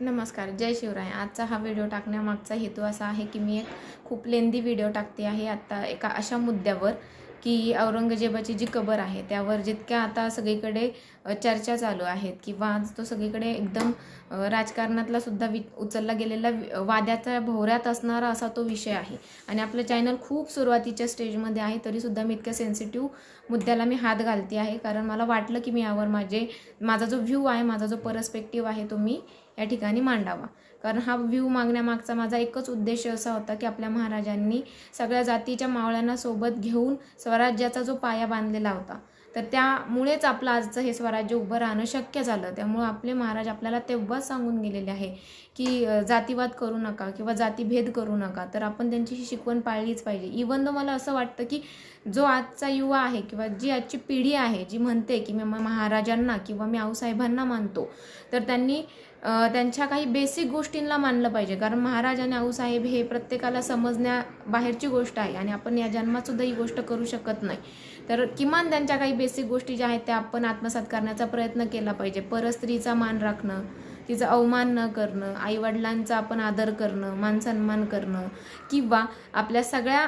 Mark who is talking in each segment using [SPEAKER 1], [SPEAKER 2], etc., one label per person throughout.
[SPEAKER 1] नमस्कार जय शिवराय. आजचा हा व्हिडिओ टाकण्यामागचा हेतू असा आहे की मी एक खूप लेंदी व्हिडिओ टाकते आहे. आत्ता एका अशा मुद्द्यावर की औरंगजेबाची जी कबर आहे त्यावर जितक्या आता सगळीकडे चर्चा चालू आहेत किंवा आज तो सगळीकडे एकदम राजकारणातला सुद्धा वि उचलला गेलेला वाद्याच्या भोवऱ्यात असणारा असा तो विषय आहे. आणि आपलं चॅनल खूप सुरुवातीच्या स्टेजमध्ये आहे तरीसुद्धा मी इतक्या सेन्सिटिव्ह मुद्द्याला मी हात घालते आहे. कारण मला वाटलं की मी यावर माझे माझा जो व्ह्यू आहे माझा जो परस्पेक्टिव्ह आहे तो मी या ठिकाणी मांडावा. कारण हा व्ह्यू मागण्यामागचा माझा एकच उद्देश असा होता की आपल्या महाराजांनी सगळ्या जातीच्या मावळ्यांना सोबत घेऊन स्वराज्याचा जो पाया बांधलेला होता. तर त्यामुळेच आपलं आजचं हे स्वराज्य उभं राहणं शक्य झालं. त्यामुळं आपले महाराज आपल्याला तेव्हाच सांगून गेलेले आहे की जातीवाद करू नका किंवा जातीभेद करू नका. तर आपण त्यांची ही शिकवण पाळलीच पाहिजे. इवन तो मला असं वाटतं की जो आजचा युवा आहे किंवा जी आजची पिढी आहे जी म्हणते की मी महाराजांना किंवा मी आऊसाहेबांना मानतो. तर त्यांनी त्यांच्या काही बेसिक गोष्टींना मानलं पाहिजे. कारण महाराज आणि आऊसाहेब हे प्रत्येकाला समजण्या बाहेरची गोष्ट आहे आणि आपण या जन्मातसुद्धा ही गोष्ट करू शकत नाही. तर किमान त्यांच्या काही बेसिक गोष्टी ज्या आहेत त्या आपण आत्मसात करण्याचा प्रयत्न केला पाहिजे. परस्त्रीचा मान राखणं तिचा अवमान न करणं आईवडिलांचा आपण आदर करणं मानसन्मान करणं किंवा आपल्या सगळ्या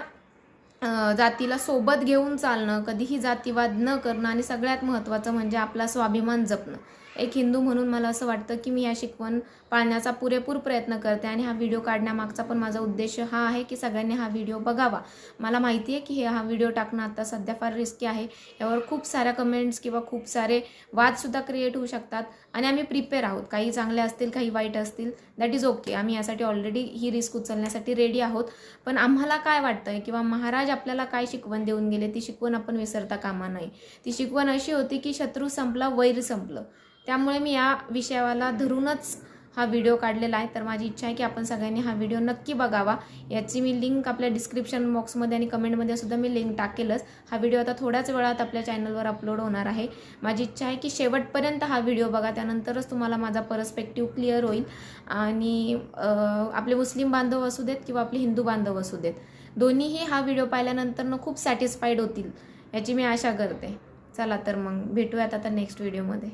[SPEAKER 1] जातीला सोबत घेऊन चालणं कधीही जातीवाद न करणं आणि सगळ्यात महत्त्वाचं म्हणजे आपला स्वाभिमान जपणं. एक हिंदू म्हणून मला असं वाटतं की मी या शिकवण पाळण्याचा पुरेपूर प्रयत्न करते आणि हा व्हिडिओ काढण्यामागचा पण माझा उद्देश हा आहे की सगळ्यांनी हा व्हिडिओ बघावा. मला माहिती आहे की हे हा व्हिडिओ टाकणं आता सध्या फार रिस्की आहे. यावर खूप साऱ्या कमेंट्स किंवा खूप सारे वादसुद्धा क्रिएट होऊ शकतात आणि आम्ही प्रिपेअर आहोत. काही चांगले असतील काही वाईट असतील दॅट इज ओके आम्ही यासाठी ऑलरेडी ही रिस्क उचलण्यासाठी रेडी आहोत. पण आम्हाला काय वाटतंय किंवा महाराज आपल्याला काय शिकवण देऊन गेले? ती शिकवण आपण विसरता कामा नये. ती शिकवण अशी होती की शत्रू संपला वैर संपलं. त्यामुळे मी या विषयाला धरूनच हा व्हिडिओ काढलेला आहे. तर माझी इच्छा आहे की आपण सगळ्यांनी हा व्हिडिओ नक्की बघावा. याची मी लिंक आपल्या डिस्क्रिप्शन बॉक्समध्ये आणि कमेंटमध्ये सुद्धा मी लिंक टाकेलच. हा व्हिडिओ आता थोड्याच वेळात आपल्या चॅनलवर अपलोड होणार आहे. माझी इच्छा आहे की शेवटपर्यंत हा व्हिडिओ बघा. त्यानंतरच तुम्हाला माझा परस्पेक्टिव्ह क्लिअर होईल. आणि आपले मुस्लिम बांधव असू देत किंवा आपले हिंदू बांधव असू देत दोन्हीही हा व्हिडिओ पाहिल्यानंतर खूप सॅटिस्फाईड होतील याची मी आशा करते. चला तर मग भेटूयात आता नेक्स्ट व्हिडिओमध्ये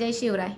[SPEAKER 1] जय शिवराय